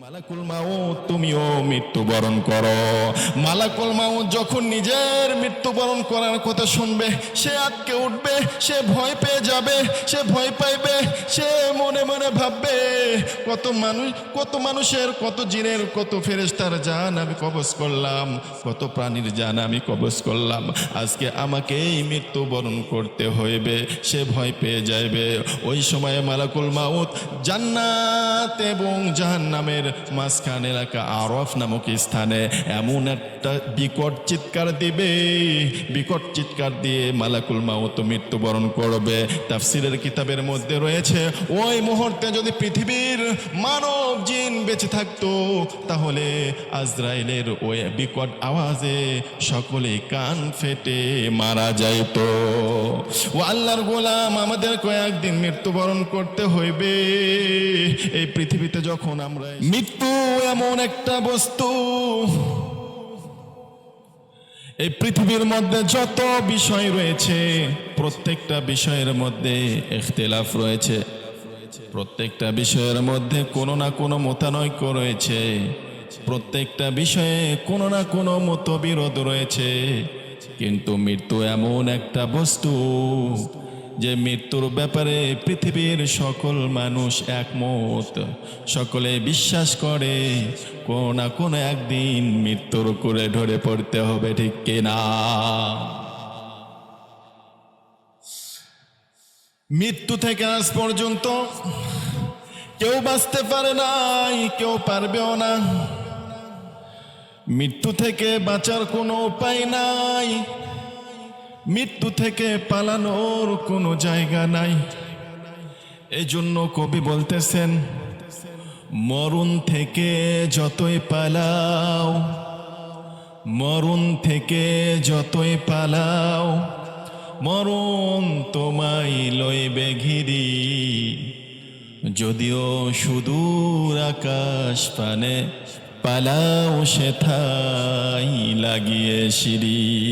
মালাকুল মাউত, তুমিও মৃত্যুবরণ করো। মালাকুল মাউত যখন নিজের মৃত্যুবরণ করার কথা শুনবে, সে আটকে উঠবে, সে ভয় পেয়ে যাবে, সে ভয় পাইবে, সে মনে মনে ভাববে, কত মানুষ, কত মানুষের, কত জিনের, কত ফেরেস্তার জান আমি কবজ করলাম, কত প্রাণীর জান আমি কবজ করলাম। আজকে আমাকেই মৃত্যুবরণ করতে হইবে, সে ভয় পেয়ে যাইবে। ওই সময়ে মালাকুল মাউত জান্নাত এবং জাহান্নামের মাঝখান এলাকা আরফ নামক স্থানে এমন একটা বিকট চিৎকার দিবে। বিকট চিৎকার দিয়ে মালাকুল মাউত মৃত্যুবরণ করবে। তাফসিরের কিতাবের মধ্যে রয়েছে, ওই মুহূর্তে যদি পৃথিবীর মানব জিন বেঁচে থাকতো, তাহলে আজরাইলের ওই বিকট আওয়াজে সকলে কান ফেটে মারা যাইত। ও আল্লাহর গোলাম আমাদের কয়েকদিন মৃত্যুবরণ করতে হইবে। এই পৃথিবীতে যখন আমরা মৃত্যু এমন একটা বস্তু। এই পৃথিবীর মধ্যে যত বিষয় রয়েছে, প্রত্যেকটা বিষয়ের মধ্যে ইখতিলাফ রয়েছে। প্রত্যেকটা বিষয়ের মধ্যে কোনো না কোনো মতানৈক্য রয়েছে। প্রত্যেকটা বিষয়ে কোনো না কোনো মতবিরোধ রয়েছে। কিন্তু মৃত্যু এমন একটা বস্তু যে মৃত্যুর ব্যাপারে পৃথিবীর সকল মানুষ একমত, সকলে বিশ্বাস করে কোনো না কোনো একদিন মৃত্যুর করে ধরে পড়তে হবে, ঠিক কিনা মৃত্যু থেকে আজ পর্যন্ত কেউ বাঁচতে পারে নাই, কেউ পারবেও না। মৃত্যু থেকে বাঁচার কোনো উপায় নাই মৃত্যু থেকে পালানোর কোনো জায়গা নাই। এজন্য কবি বলতেছেন, মরণ থেকে যতই পালাও, মরণ থেকে যতই পালাও, মরণ তোমায় লইবে ঘিরি। যদিও সুদূর আকাশ পানে পালাও সেথাই লাগিয়ে সিঁড়ি।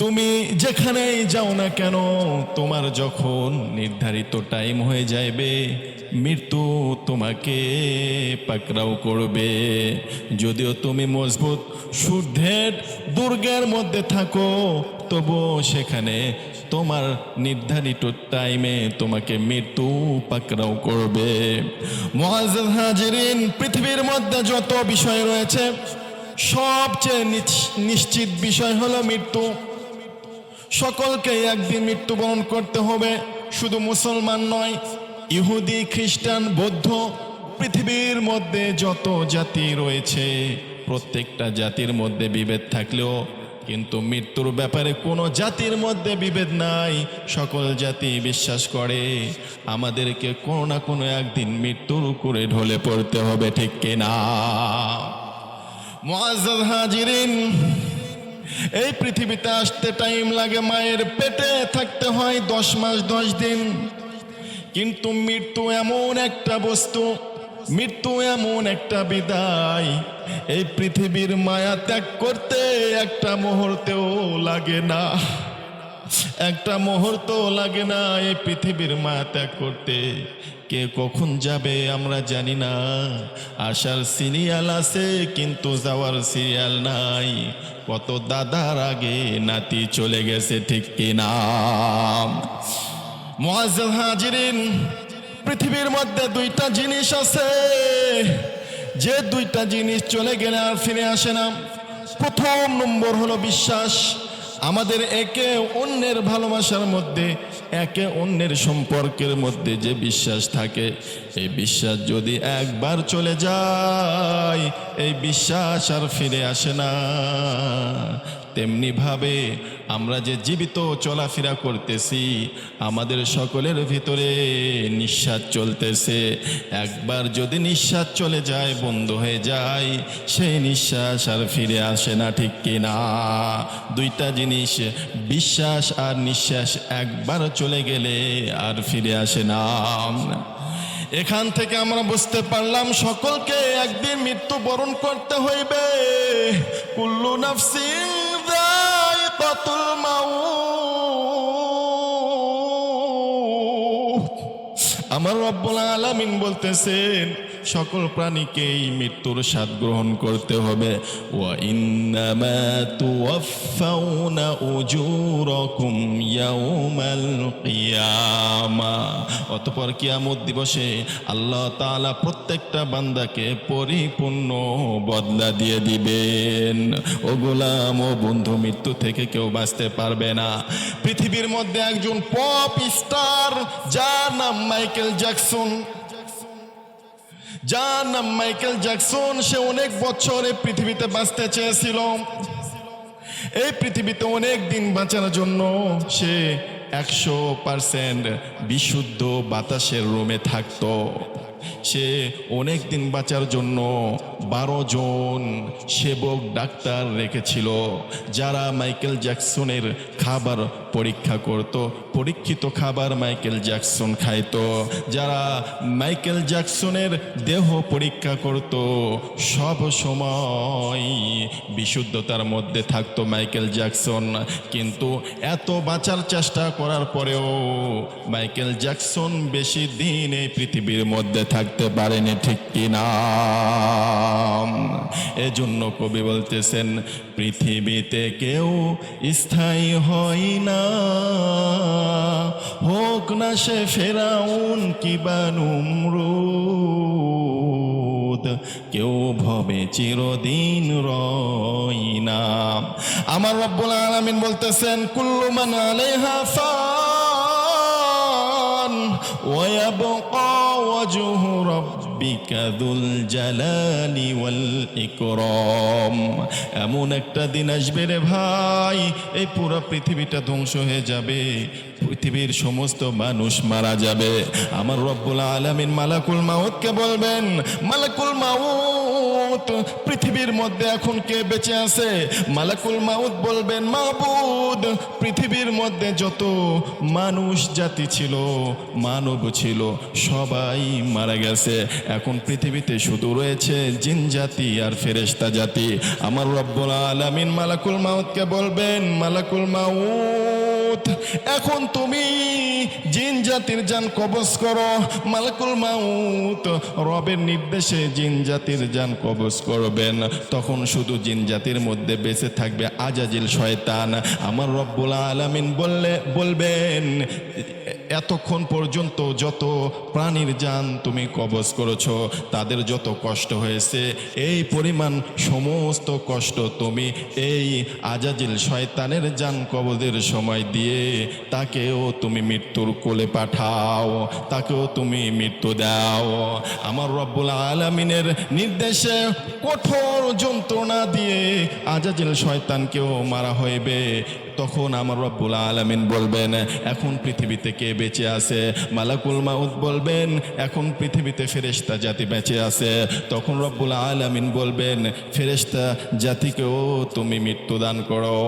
তুমি যেখানেই যাও না কেন, তোমার যখন নির্ধারিত টাইম হয়ে যাইবে, মৃত্যু তোমাকে পাকড়াও করবে। যদিও তুমি মজবুত, শুদ্ধের দুর্গের মধ্যে থাকো তবু সেখানে তোমার নির্ধারিত টাইমে তোমাকে মৃত্যু পাকড়াও করবে। মহাজার হাজিরিন, পৃথিবীর মধ্যে যত বিষয় রয়েছে, সবচেয়ে নিশ্চিত বিষয় হলো মৃত্যু। সকলকে একদিন মৃত্যুবরণ করতে হবে। শুধু মুসলমান নয়, ইহুদি, খ্রিস্টান, বৌদ্ধ, পৃথিবীর মধ্যে যত জাতি রয়েছে, প্রত্যেকটা জাতির মধ্যে বিভেদ থাকলেও কিন্তু মৃত্যুর ব্যাপারে কোনো জাতির মধ্যে বিভেদ নাই। সকল জাতি বিশ্বাস করে, আমাদেরকে কোনো না কোনো একদিন মৃত্যুর করে ঢলে পড়তে হবে, ঠিক কিনা? মুআজ্জাজ হাজিরিন এই পৃথিবীতে আসতে টাইম লাগে মায়ের পেটে, থাকতে হয় দশ মাস, দশ দিন। কিন্তু মৃত্যু এমন একটা বস্তু, মৃত্যু এমন একটা বিদায়। এই পৃথিবীর মায়া ত্যাগ করতে একটা মুহূর্তেও লাগে না। একটা মুহূর্ত লাগে না এই পৃথিবীর মায়া ত্যাগ করতে। কে কখন যাবে আমরা জানি না। আসার সিরিয়াল আছে, কিন্তু যাওয়ার সিরিয়াল নাই। কত দাদার আগে নাতি চলে গেছে ঠিক কিনা? হাজিরিন, পৃথিবীর মধ্যে দুইটা জিনিস আছে। যে দুইটা জিনিস চলে গেলে আর ফিরে আসে না। প্রথম নম্বর হলো বিশ্বাস। আমাদের একে অন্যের ভালোবাসার মধ্যে, একে অন্যের সম্পর্কের মধ্যে যে বিশ্বাস থাকে, এই বিশ্বাস যদি একবার চলে যায়, এই বিশ্বাস আর ফিরে আসে না। তেমনিভাবে আমরা যে জীবিত চলাফেরা করতেছি, আমাদের সকলের ভিতরে নিঃশ্বাস চলতেছে। একবার যদি নিঃশ্বাস চলে যায়, বন্ধ হয়ে যায়, সেই নিঃশ্বাস আর ফিরে আসে না, ঠিক কিনা দুইটা জিনিস, বিশ্বাস আর নিঃশ্বাস একবার চলে গেলে আর ফিরে আসে না। এখান থেকে আমরা বুঝতে পারলাম, সকলকে একদিন মৃত্যুবরণ করতে হইবে। কুল্লু নাফসিন আমার রব্বুল আলামিন বলতেছেন সকল প্রাণীকেই মৃত্যুর স্বাদ গ্রহণ করতে হবে। অতঃপর কিয়ামত দিবসে আল্লাহ তাআলা প্রত্যেকটা বান্দাকে পরিপূর্ণ বদলা দিয়ে দিবেন। ও গোলাম ও বন্ধু, মৃত্যু থেকে কেউ বাঁচতে পারবে না। পৃথিবীর মধ্যে একজন পপ স্টার, যার নাম মাইকেল জ্যাকসন। যার নাম মাইকেল জ্যাকসন, সে অনেক বছর এই পৃথিবীতে বাঁচতে চেয়েছিল। এই পৃথিবীতে অনেক দিন বাঁচানোর জন্য সে একশো পারসেন্ট বিশুদ্ধ বাতাসের রোমে থাকতো। সে অনেক দিন বাঁচার জন্য বারো জন সেবক ডাক্তার রেখেছিল, যারা মাইকেল জ্যাকসনের খাবার পরীক্ষা করত, পরীক্ষিত খাবার মাইকেল জ্যাকসন খাইতো। যারা মাইকেল জ্যাকসনের দেহ পরীক্ষা করত, সব সময় বিশুদ্ধতার মধ্যে থাকতো মাইকেল জ্যাকসন। কিন্তু এত বাঁচার চেষ্টা করার পরেও মাইকেল জ্যাকসন বেশি দিন এই পৃথিবীর মধ্যে থাকতে পারেনি ঠিক কিনা? এজন্য কবি বলতেছেন, পৃথিবীতে কেউ স্থায়ী হয় না। হোক না সে ফেরাউন কি বানুমরুদ কেউ ভবে চিরদিন রই না। আমার রব্বুল আলামিন বলতেছেন, কুল্লু মান আলাইহা ফান ওয়াজহু রাব্বিকা যুল জালালি ওয়াল এমন একটা দিন আসবে রে ভাই, এই পুরো পৃথিবীটা ধ্বংস হয়ে যাবে, পৃথিবীর সমস্ত মানুষ মারা যাবে। আমার রব্বুল আলামিন মালাকুল মাউতকে বলবেন, মালাকুল মাউত, পৃথিবীর মধ্যে এখন কে বেঁচে আছে? মালাকুল মাউত বলবেন মাহবুদ পৃথিবীর মধ্যে যত মানুষ জাতি ছিল, মানব ছিল, সবাই মারা গেছে। এখন পৃথিবীতে শুধু রয়েছে জিন জাতি আর ফেরেস্তা জাতি। আমার রব্বুল আলামিন মালাকুল মাউতকে বলবেন, মালাকুল মাউত, এখন তুমি জিন জাতির যান কবজ করো। মালাকুল মাউত, রবের নির্দেশে জিন জাতির যান কবজ করবেন। তখন শুধু জিন জাতির মধ্যে বেঁচে থাকবে আজাজিল শয়তান। আমার রব্বুল আলামিন বললে, বলবেন, এতক্ষণ পর্যন্ত যত প্রাণীর যান তুমি কবজ করেছ, তাদের যত কষ্ট হয়েছে, এই পরিমাণ সমস্ত কষ্ট তুমি এই আজাজিল শয়তানের জান কবজের সময় দিয়ে তাকেও তুমি মৃত্যুর কোলে পাঠাও, তাকেও তুমি মৃত্যু দাও। আমার রব্বুল আলমিনের নির্দেশে কঠোর যন্ত্রণা দিয়ে আজাজিল শয়তানকেও মারা হইবে। তখন আমার রব্বুল আলামিন বলবেন, এখন পৃথিবীতে কে বেঁচে আছে? মালাকুল মাউদ বলবেন, এখন পৃথিবীতে ফেরেশতা জাতি বেঁচে আছে। তখন রব্বুল আলামিন বলবেন, ফেরেশতা জাতিকেও তুমি মৃত্যুদান করো।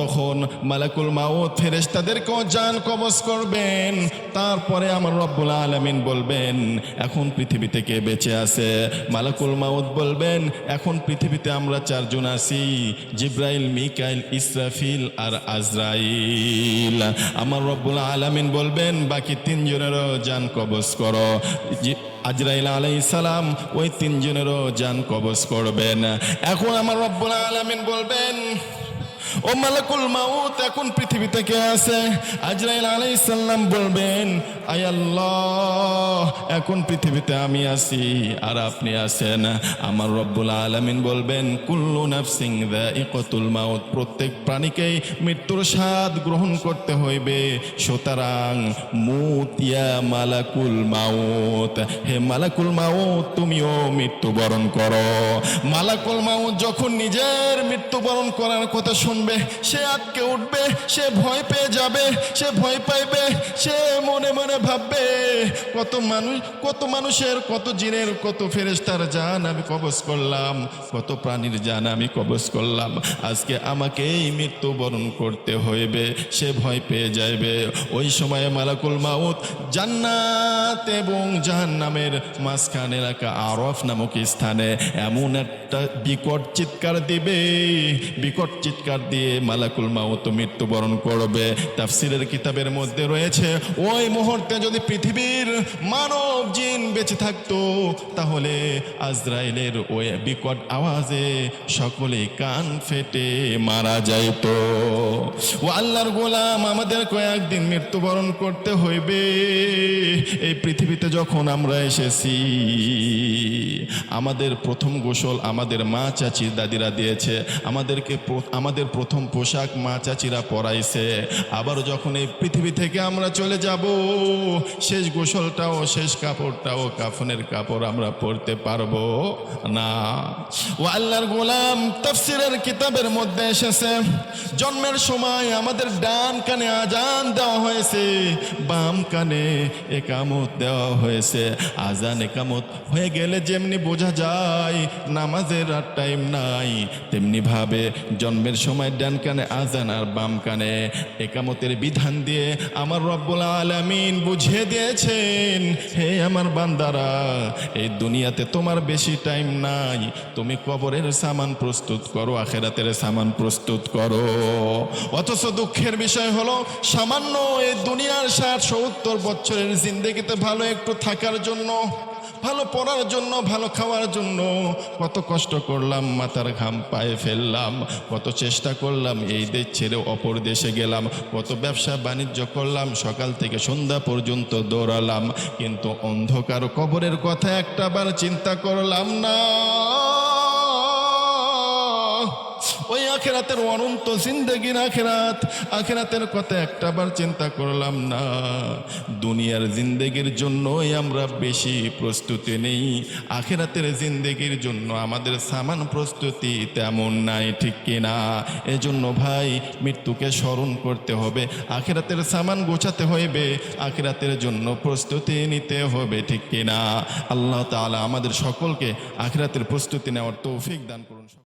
তখন মালাকুল মাউদ ফেরেশতাদেরকেও জান কবজ করবেন। তারপরে আমার রব্বুল আলামিন বলবেন, এখন পৃথিবীতে কে বেঁচে আছে? মালাকুল মাউদ বলবেন, এখন পৃথিবীতে আমরা চারজন আছি, জিব্রাইল, মিকাইল, ইসরাফিল আর আজরাইল। আমার রব্বুল আলামিন বলবেন, বাকি তিনজনেরও যান কবজ করো। আজরাইল আলাই সালাম ওই তিনজনেরও যান কবজ করবেন। এখন আমার রব্বুল আলামিন বলবেন ও মালাকুল মাউত, এখন পৃথিবীতে কে আছে আজরাইল আলাইহিস সালাম বলবেন, আয় আল্লাহ, এখন পৃথিবীতে আমি আছি আর আপনি আছেন। আমার রব্বুল আলামিন বলবেন, কুল্লু নাফসিং যায়িকাতুল মাউত। প্রত্যেক প্রাণীকেই মৃত্যুর স্বাদ গ্রহণ করতে হইবে। সুতরাং মুত ইয়া মালাকুল মাউত। হে মালাকুল মাউত, তুমিও মৃত্যুবরণ করো। মালাকুল মাউত যখন নিজের মৃত্যুবরণ করার কথা শুনবে শুনবে, সে আটকে উঠবে, সে ভয় পেয়ে যাবে, সে ভয় পাইবে, সে মনে মনে ভাববে, কত মানুষ, কত মানুষের, কত জিনের, কত ফেরেস্তার জান আমি কবজ করলাম, কত প্রাণীর জান আমি কবজ করলাম। আজকে আমাকেই মৃত্যুবরণ করতে হইবে, সে ভয় পেয়ে যাইবে। ওই সময়ে মালাকুল মাউত জান্নাত এবং জাহান্নামের মাঝখানে এলাকা আরফ নামক স্থানে এমন একটা বিকট চিৎকার দিবে, বিকট চিৎকার দিয়ে মালাকুল মাউত মৃত্যুবরণ করবে। তাফসিরের কিতাবের মধ্যে রয়েছে, ওই মুহূর্তে যদি পৃথিবীর মানব জিন বেঁচে থাকতো, তাহলে আজরাইলের ওই বিকট আওয়াজে সকলে কান ফেটে মারা যাইত। ও আল্লাহর গোলাম আমাদের কয়েকদিন মৃত্যুবরণ করতে হইবে। এই পৃথিবীতে যখন আমরা এসেছি, আমাদের প্রথম গোসল আমাদের মা চাচি দাদিরা দিয়েছে। আমাদেরকে আমাদের প্রথম পোশাক মা চাচিরা পরাইছে। আবার যখন এই পৃথিবী থেকে আমরা চলে যাব, শেষ গোসলটাও, শেষ কাপড়টাও, কাফনের কাপড় আমরা পরতে পারব না। ও আল্লাহর গোলাম তাফসিরের কিতাবের মধ্যে এসেছে, জন্মের সময় আমাদের ডান কানে আজান দেওয়া হয়েছে, বাম কানে একামত দেওয়া হয়েছে। আজান একামত হয়ে গেলে যেমনি বোঝা যায়, নামাজের আর টাইম নাই তেমনি ভাবে জন্মের সময় ডান কানে আজান আর বাম কানে। একামতের বিধান দিয়ে আমার রব্বুল আলামিন বুঝিয়ে দিয়েছেন, হে আমার বান্দারা, এই দুনিয়াতে তোমার বেশি টাইম নাই। তুমি কবরের সামান প্রস্তুত করো, আখেরাতের সামান প্রস্তুত করো। অথচ দুঃখের বিষয় হলো, সামান্য এই দুনিয়ার ষাট সত্তর বছরের জিন্দগিতে ভালো একটু থাকার জন্য ভালো পড়ার জন্য, ভালো খাওয়ার জন্য। কত কষ্ট করলাম, মাথার ঘাম পায়ে ফেললাম। কত চেষ্টা করলাম, এই দেশ ছেড়ে অপর দেশে গেলাম। কত ব্যবসা বাণিজ্য করলাম, সকাল থেকে সন্ধ্যা পর্যন্ত দৌড়ালাম। কিন্তু অন্ধকার কবরের কথা একটাবার চিন্তা করলাম না। ওই আখেরাতের অনন্ত জিন্দগির আখেরাত। আখেরাতের কথা একটাবার চিন্তা করলাম না। দুনিয়ার জিন্দগির জন্যই আমরা বেশি প্রস্তুতি নেই। আখেরাতের জিন্দগির জন্য আমাদের সামান প্রস্তুতি তেমন নাই, ঠিক কিনা এজন্য ভাই, মৃত্যুকে স্মরণ করতে হবে। আখেরাতের সামান গোছাতে হইবে। আখেরাতের জন্য প্রস্তুতি নিতে হবে, ঠিক কিনা আল্লাহ তাআলা আমাদের সকলকে আখেরাতের প্রস্তুতি নেওয়ার তৌফিক দান করুন।